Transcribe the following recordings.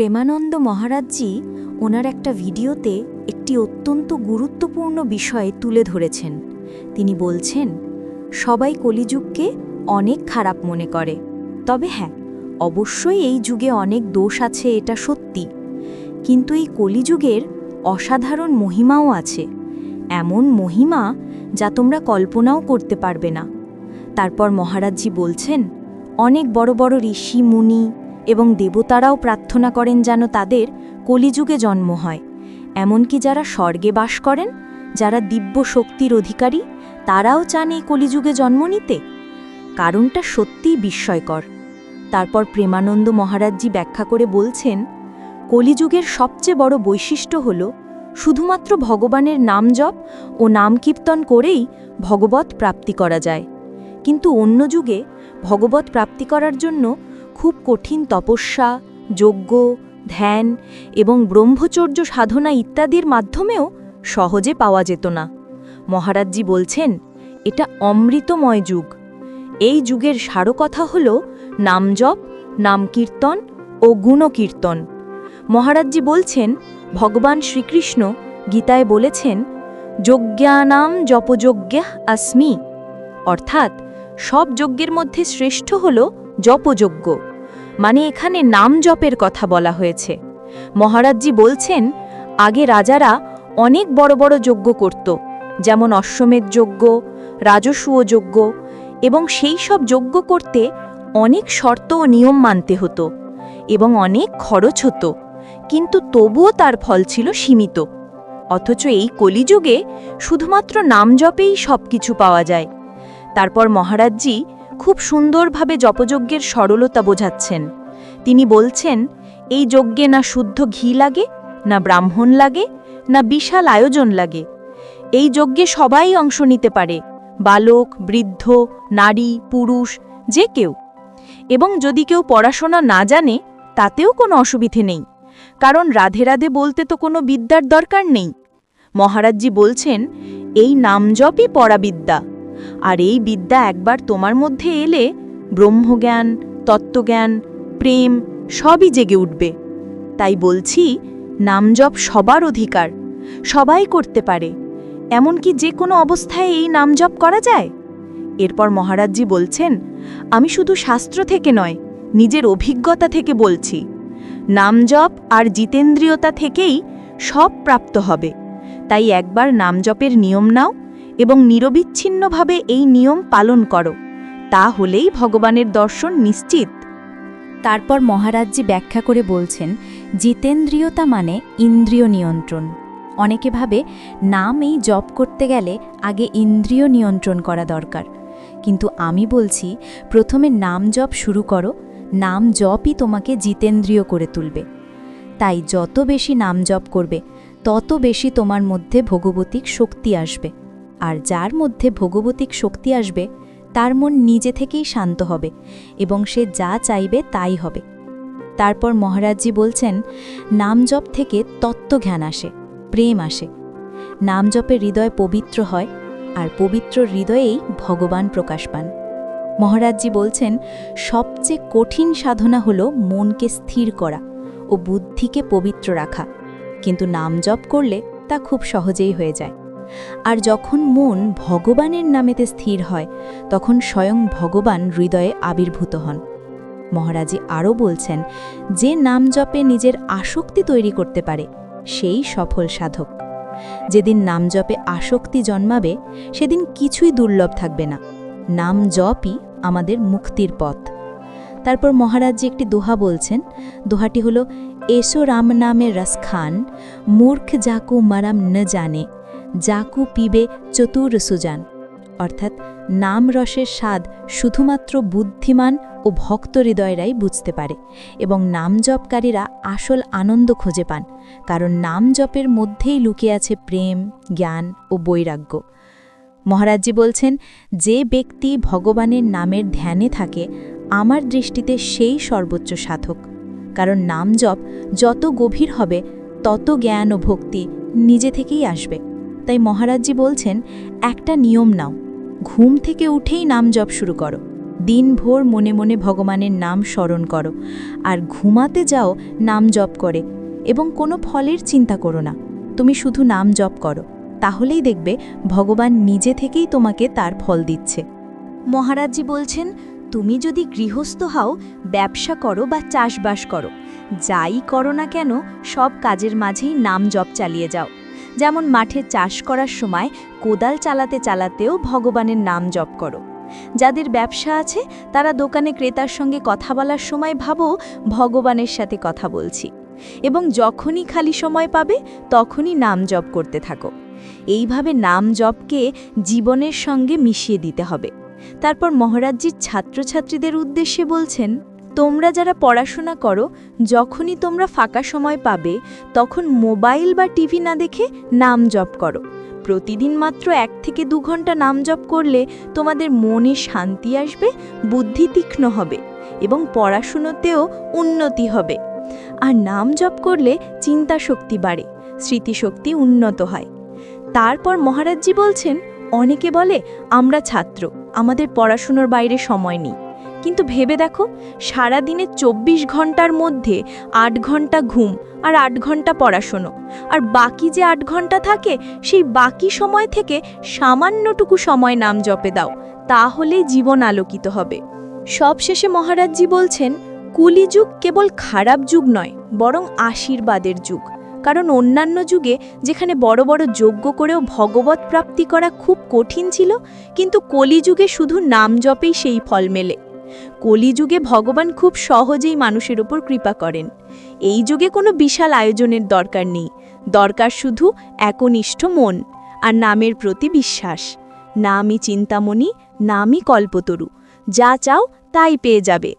প্রেমানন্দ মহারাজজি ওনার একটা ভিডিওতে একটি অত্যন্ত গুরুত্বপূর্ণ বিষয় তুলে ধরেছেন। তিনি বলছেন, সবাই কলিযুগকে অনেক খারাপ মনে করে। তবে হ্যাঁ অবশ্যই এই যুগে অনেক দোষ আছে, এটা সত্যি। কিন্তু এই কলিযুগের অসাধারণ মহিমাও আছে। এমন মহিমা যা তোমরা কল্পনাও করতে পারবে না। তারপর মহারাজজি বলছেন, অনেক বড় বড় ঋষি, মুনি এবং দেবতারাও প্রার্থনা করেন যেন তাদের কলিযুগে জন্ম হয়। এমনকি যারা স্বর্গে বাস করেন, যারা দিব্য শক্তির অধিকারী, তারাও চান এই কলিযুগে জন্ম নিতে। কারণটা সত্যিই বিস্ময়কর। তারপর প্রেমানন্দ মহারাজজি ব্যাখ্যা করে বলছেন, কলিযুগের সবচেয়ে বড় বৈশিষ্ট্য হল শুধুমাত্র ভগবানের নাম জপ ও নাম কীর্তন করেই ভগবত প্রাপ্তি করা যায়। কিন্তু অন্য যুগে ভগবত প্রাপ্তি করার জন্য খুব কঠিন তপস্যা, যজ্ঞ, ধ্যান এবং ব্রহ্মচর্য সাধনা ইত্যাদির মাধ্যমেও সহজে পাওয়া যেত না। মহারাজজি বলছেন, এটা অমৃতময় যুগ। এই যুগের সারকথা হল নামজপ, নামকীর্তন ও গুণকীর্তন। মহারাজজি বলছেন, ভগবান শ্রীকৃষ্ণ গীতায় বলেছেন, যজ্ঞানাম জপযজ্ঞা আসমি। অর্থাৎ সব যজ্ঞের মধ্যে শ্রেষ্ঠ হল জপযজ্ঞ। মানে এখানে নাম জপের কথা বলা হয়েছে। মহারাজজি বলছেন, আগে রাজারা অনেক বড় বড় যজ্ঞ করত, যেমন অশ্বমেধ যজ্ঞ রাজস্বীয় যজ্ঞ, এবং সেই সব যজ্ঞ করতে অনেক শর্ত ও নিয়ম মানতে হতো, এবং অনেক খরচ হতো, কিন্তু তবুও তার ফল ছিল সীমিত। অথচ এই কলিযুগে শুধুমাত্র নাম জপেই সব কিছু পাওয়া যায়। তারপর মহারাজজি খুব সুন্দরভাবে জপযজ্ঞের সরলতা বোঝাচ্ছেন। তিনি বলছেন, এই যজ্ঞে না শুদ্ধ ঘি লাগে, না ব্রাহ্মণ লাগে, না বিশাল আয়োজন লাগে। এই যজ্ঞে সবাই অংশ নিতে পারে, বালক, বৃদ্ধ, নারী, পুরুষ, যে কেউ। এবং যদি কেউ পড়াশোনা না জানে, তাতেও কোনো অসুবিধে নেই। কারণ রাধে রাধে বলতে তো কোনো বিদ্যার দরকার নেই। মহারাজজি বলছেন, এই নামজপই পড়াবিদ্যা আর এই বিদ্যা একবার তোমার মধ্যে এলে ব্রহ্মজ্ঞান, তত্ত্বজ্ঞান, প্রেম সবই জেগে উঠবে। তাই বলছি নামজপ সবার অধিকার, সবাই করতে পারে। এমনকি যে কোনো অবস্থায় এই নামজপ করা যায়? এরপর মহারাজজি বলছেন, আমি শুধু শাস্ত্র থেকে নয়, নিজের অভিজ্ঞতা থেকে বলছি। নামজপ আর জিতেন্দ্রিয়তা থেকেই সব প্রাপ্ত হবে। তাই একবার নামজপের নিয়ম নাও এবং নিরবিচ্ছিন্নভাবে এই নিয়ম পালন করো, তা হলেই ভগবানের দর্শন নিশ্চিত। তারপর মহারাজজি ব্যাখ্যা করে বলছেন, জিতেন্দ্রিয়তা মানে ইন্দ্রিয় নিয়ন্ত্রণ। অনেকে ভাবে, নাম এই জপ করতে গেলে আগে ইন্দ্রিয় নিয়ন্ত্রণ করা দরকার। কিন্তু আমি বলছি, প্রথমে নাম জপ শুরু করো, নাম জপই তোমাকে জিতেন্দ্রিয় করে তুলবে। তাই যত বেশি নাম জপ করবে, তত বেশি তোমার মধ্যে ভগবতিক শক্তি আসবে। আর যার মধ্যে ভগবতিক শক্তি আসবে, তার মন নিজে থেকেই শান্ত হবে এবং সে যা চাইবে তাই হবে। তারপর মহারাজজি বলছেন নাম জপ থেকে তত্ত্বজ্ঞান আসে, প্রেম আসে। নাম জপে হৃদয় পবিত্র হয় আর পবিত্র হৃদয়েই ভগবান প্রকাশ পান। মহারাজজি বলছেন, সবচেয়ে কঠিন সাধনা হল মনকে স্থির করা ও বুদ্ধিকে পবিত্র রাখা, কিন্তু নাম জপ করলে তা খুব সহজেই হয়ে যায়। আর যখন মন ভগবানের নামেতে স্থির হয়, তখন স্বয়ং ভগবান হৃদয়ে আবির্ভূত হন। মহারাজি আরও বলছেন, যে নাম জপে নিজের আসক্তি তৈরি করতে পারে, সেই সফল সাধক। যেদিন নাম জপে আসক্তি জন্মাবে, সেদিন কিছুই দুর্লভ থাকবে না। নাম জপই আমাদের মুক্তির পথ। তারপর মহারাজজি একটি দোহা বলছেন, দোহাটি হল, এসো রাম নামে রসখান, মূর্খ যাকু মারাম ন জানে জাকু পিবে চতুর সুজান। অর্থাৎ নাম রসের স্বাদ শুধুমাত্র বুদ্ধিমান ও ভক্ত হৃদয়রাই বুঝতে পারে এবং নাম জপকারীরা আসল আনন্দ খুঁজে পান, কারণ নাম জপের মধ্যেই লুকিয়ে আছে প্রেম, জ্ঞান ও বৈরাগ্য। মহারাজজি বলছেন, যে ব্যক্তি ভগবানের নামের ধ্যানে থাকে, আমার দৃষ্টিতে সেই সর্বোচ্চ সাধক। কারণ নাম জপ যত গভীর হবে, তত জ্ঞান ও ভক্তি নিজে থেকেই আসবে। তাই মহারাজজি বলছেন, একটা নিয়ম নাও। ঘুম থেকে উঠেই নাম জপ শুরু করো। দিনভর মনে মনে ভগবানের নাম স্মরণ করো। আর ঘুমাতে যাও, নাম জপ করে। এবং কোনো ফলের চিন্তা করো না। তুমি শুধু নাম জপ করো। তাহলেই দেখবে ভগবান নিজে থেকেই তোমাকে তার ফল দিচ্ছে। মহারাজজি বলছেন, তুমি যদি গৃহস্থ হও, ব্যবসা করো বা চাষবাস করো। যাই করো না কেন, সব কাজের মাঝেই নাম জপ চালিয়ে যাও। যেমন মাঠে চাষ করার সময় কোদাল চালাতে চালাতেও ভগবানের নাম জপ করো। যাদের ব্যবসা আছে, তারা দোকানে ক্রেতার সঙ্গে কথা বলার সময় ভাবো, ভগবানের সাথে কথা বলছি। এবং যখনই খালি সময় পাবে, তখনই নাম জপ করতে থাকো। এইভাবে নাম জপকে জীবনের সঙ্গে মিশিয়ে দিতে হবে। তারপর মহারাজজির ছাত্রছাত্রীদের উদ্দেশ্যে বলছেন তোমরা যারা পড়াশোনা করো, যখনই তোমরা ফাঁকা সময় পাবে, তখন মোবাইল বা টিভি না দেখে নাম জপ করো। প্রতিদিন মাত্র এক থেকে দু ঘণ্টা নাম জপ করলে তোমাদের মনে শান্তি আসবে, বুদ্ধি তীক্ষ্ণ হবে এবং পড়াশুনোতেও উন্নতি হবে। আর নাম জপ করলে চিন্তা শক্তি বাড়ে, স্মৃতিশক্তি উন্নত হয়। তারপর মহারাজজি বলছেন, অনেকে বলে, আমরা ছাত্র, আমাদের পড়াশুনোর বাইরে সময় নেই। কিন্তু ভেবে দেখো সারা দিনে চব্বিশ ঘণ্টার মধ্যে আট ঘণ্টা ঘুম আর আট ঘণ্টা পড়াশুনো। আর বাকি যে আট ঘণ্টা থাকে, সেই বাকি সময় থেকে সামান্যটুকু সময় নাম জপে দাও তাহলে জীবন আলোকিত হবে। সবশেষে মহারাজজি বলছেন কুলিযুগ কেবল খারাপ যুগ নয়, বরং আশীর্বাদের যুগ। কারণ অন্যান্য যুগে যেখানে বড় বড় যজ্ঞ করেও ভগবত প্রাপ্তি করা খুব কঠিন ছিল, কিন্তু কলিযুগে শুধু নাম জপেই সেই ফল মেলে। কলিযুগে ভগবান খুব সহজেই মানুষের ওপর কৃপা করেন। এই যুগে কোনো বিশাল আয়োজনের দরকার নেই। দরকার শুধু একনিষ্ঠ মন আর নামের প্রতি বিশ্বাস। নামই চিন্তামণি, নামই কল্পতরু। যা চাও তাই পেয়ে যাবে।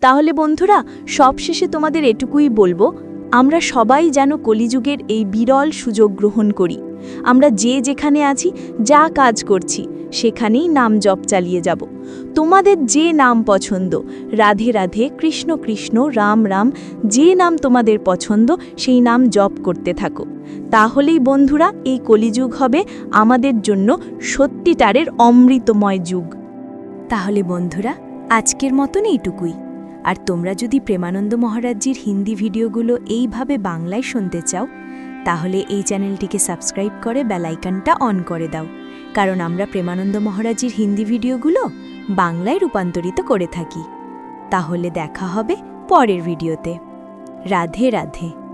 তাহলে বন্ধুরা, সবশেষে তোমাদের এটুকুই বলব, আমরা সবাই যেন কলিযুগের এই বিরল সুযোগ গ্রহণ করি। আমরা যে যেখানে আছি, যা কাজ করছি সেখানেই নাম জপ চালিয়ে যাব। তোমাদের যে নাম পছন্দ, রাধে রাধে, কৃষ্ণ কৃষ্ণ, রাম রাম, যে নাম তোমাদের পছন্দ, সেই নাম জপ করতে থাকো। তাহলেই বন্ধুরা, এই কলিযুগ হবে আমাদের জন্য সত্যিটারের অমৃতময় যুগ। তাহলে বন্ধুরা, আজকের মতন এইটুকুই। আর তোমরা যদি প্রেমানন্দ মহারাজজির হিন্দি ভিডিওগুলো এইভাবে বাংলায় শুনতে চাও, তাহলে এই চ্যানেলটিকে সাবস্ক্রাইব করে বেলাইকানটা অন করে দাও। কারণ আমরা প্রেমানন্দ মহারাজির হিন্দি ভিডিওগুলো বাংলায় রূপান্তরিত করে থাকি। তাহলে দেখা হবে পরের ভিডিওতে। রাধে রাধে।